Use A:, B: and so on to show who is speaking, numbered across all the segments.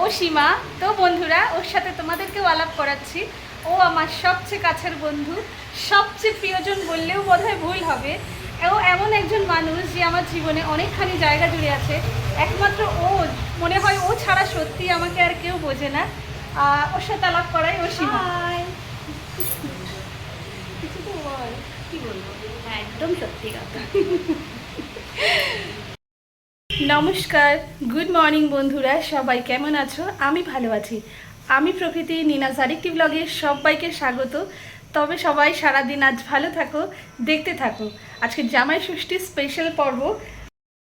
A: ও সীমা তো বন্ধুরা ওর সাথে তোমাদেরকেও আলাপ করাচ্ছি। ও আমার সবচেয়ে কাছের বন্ধু সবচেয়ে প্রিয়জন বললেও বোধহয় ভুল হবে। ও এমন একজন মানুষ যে আমার জীবনে অনেকখানি জায়গা জুড়ে আছে। একমাত্র ও মনে হয় ও ছাড়া সত্যি আমাকে আর কেউ বোঝে না। ওর সাথে আলাপ করাই ও সীমা। কিছু তো বল কি বলব?
B: একদম সত্যি কথা।
A: নমস্কার গুড মর্নিং বন্ধুরা, সবাই কেমন আছো? আমি ভালো আছি। আমি প্রকৃতি নিনাজ আরেকটি ব্লগে সবাইকে স্বাগত। তবে সবাই সারাদিন আজ ভালো থাকো, দেখতে থাকো। আজকে জামাই ষষ্ঠী স্পেশাল পর্ব।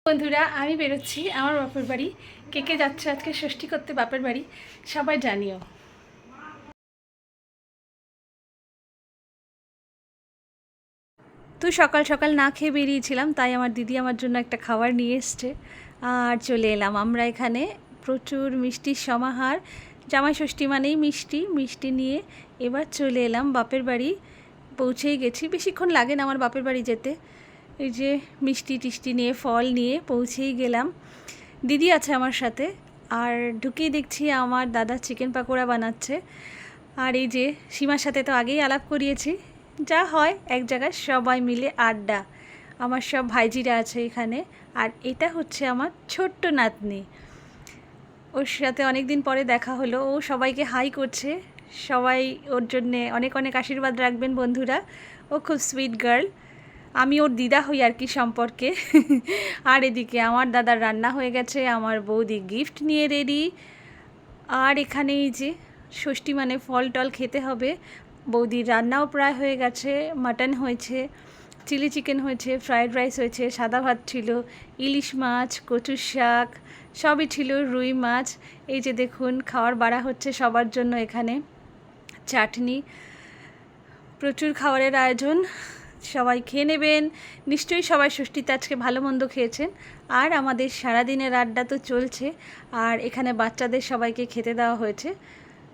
A: বন্ধুরা, আমি বেরোচ্ছি, আমার বাপের বাড়ি। কে কে যাচ্ছে আজকে ষষ্ঠী করতে বাপের বাড়ি? সবাই জানিও। তো সকাল সকাল না খেয়ে বেরিয়েছিলাম, তাই আমার দিদি আমার জন্য একটা খাবার নিয়ে এসছে। আর চলে এলাম আমরা এখানে। প্রচুর মিষ্টির সমাহার, জামাই ষষ্ঠী মানেই মিষ্টি মিষ্টি নিয়ে এবার চলে এলাম বাপের বাড়ি। পৌঁছেই গেছি। বেশিক্ষণ লাগে না আমার বাপের বাড়ি যেতে। এই যে মিষ্টি টিষ্টি নিয়ে, ফল নিয়ে পৌঁছেই গেলাম। দিদি আছে আমার সাথে। আর ঢুকেই দেখছি আমার দাদা চিকেন পাকোড়া বানাচ্ছে। আর এই যে সীমার সাথে তো আগেই আলাপ করিয়েছি। যা হয়, এক জায়গায় সবাই মিলে আড্ডা। আমার সব ভাইজিরা আছে এখানে, আর এটা হচ্ছে আমার ছোট্ট নাতনি। ওর সাথে অনেক দিন পরে দেখা হলো, ও সবাইকে হাই করছে। সবাই ওর জন্যে অনেক অনেক আশীর্বাদ রাখবেন বন্ধুরা। ও খুব সুইট গার্ল আমি ওর দিদা হই আর কি সম্পর্কে। আর এদিকে আমার দাদার রান্না হয়ে গেছে, আমার বৌদি গিফট নিয়ে রেডি আর এখানে এই যে ষষ্ঠী মানে ফল টল খেতে হবে বৌদির রান্নাও প্রায় হয়ে গেছে, মাটন হয়েছে, চিলি চিকেন হয়েছে, ফ্রায়েড রাইস হয়েছে, সাদা ভাত ছিল, ইলিশ মাছ, কচুর শাক, সবই ছিল, রুই মাছ। এই যে দেখুন, খাওয়ার বাড়া হচ্ছে সবার জন্য এখানে। চাটনি, প্রচুর খাবারের আয়োজন, সবাই খেয়ে নেবেন। নিশ্চয়ই সবাই ষষ্ঠীতে আজকে ভালো মন্দ খেয়েছেন। আর আমাদের সারাদিনের আড্ডা তো চলছে, আর এখানে বাচ্চাদের সবাইকে খেতে দেওয়া হয়েছে।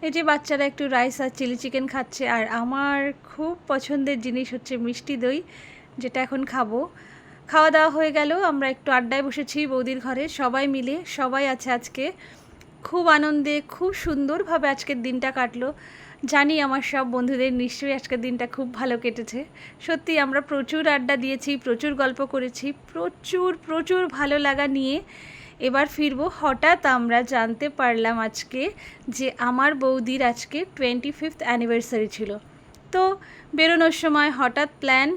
A: এই যে বাচ্চারা একটু রাইস আর চিলি চিকেন খাচ্ছে, আর আমার খুব পছন্দের জিনিস হচ্ছে মিষ্টি দই, যেটা এখন খাব। খাওয়া দাওয়া হয়ে গেল, আমরা একটু আড্ডায় বসেছি বৌদির ঘরে, সবাই মিলে, সবাই আছে আজকে। খুব আনন্দে, খুব সুন্দরভাবে আজকের দিনটা কাটলো। জানি আমার সব বন্ধুদের নিশ্চয়ই আজকের দিনটা খুব ভালো কেটেছে। সত্যি আমরা প্রচুর আড্ডা দিয়েছি, প্রচুর গল্প করেছি, প্রচুর প্রচুর ভালো লাগা নিয়ে। এবার ফিরবো। হঠাৎ আমরা জানতে পারলাম আজকে যে আমার বৌদির আজকে টোয়েন্টি ফিফথ অ্যানিভার্সারি ছিল। তো বেরোনোর সময় হঠাৎ প্ল্যান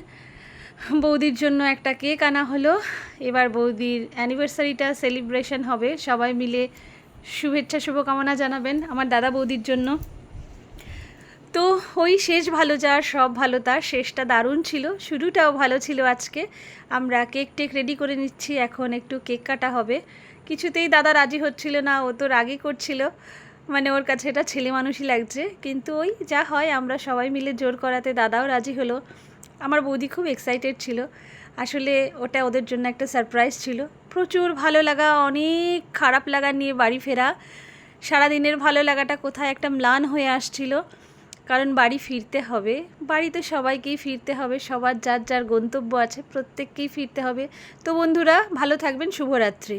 A: বৌদির জন্য একটা কেক আনা হলো। এবার বৌদির অ্যানিভার্সারিটা সেলিব্রেশন হবে। সবাই মিলে শুভেচ্ছা, শুভকামনা জানাবেন আমার দাদা বৌদির জন্য। তো ওই শেষ ভালো যার সব ভালো তার। শেষটা দারুণ ছিল, শুরুটাও ভালো ছিল আজকে। আমরা কেক টেক রেডি করে নিচ্ছি, এখন একটু কেক কাটা হবে। কিছুতেই দাদা রাজি হচ্ছিল না, ও তো রাগই করছিল। মানে ওর কাছে এটা ছেলে মানুষই লাগছে। কিন্তু ওই যা হয়, আমরা সবাই মিলে জোর করাতে দাদাও রাজি হলো। আমার বৌদি খুব এক্সাইটেড ছিল। আসলে ওটা ওদের জন্য একটা সারপ্রাইজ ছিল। প্রচুর ভালো লাগা, অনেক খারাপ লাগা নিয়ে বাড়ি ফেরা। সারাদিনের ভালো লাগাটা কোথায় একটা ম্লান হয়ে আসছিল। কারণ বাড়ি ফিরতে হবে। বাড়িতে সবাইকেই ফিরতে হবে। সবার যার যার গন্তব্য আছে, প্রত্যেককেই ফিরতে হবে। তো বন্ধুরা, ভালো থাকবেন। শুভরাত্রি।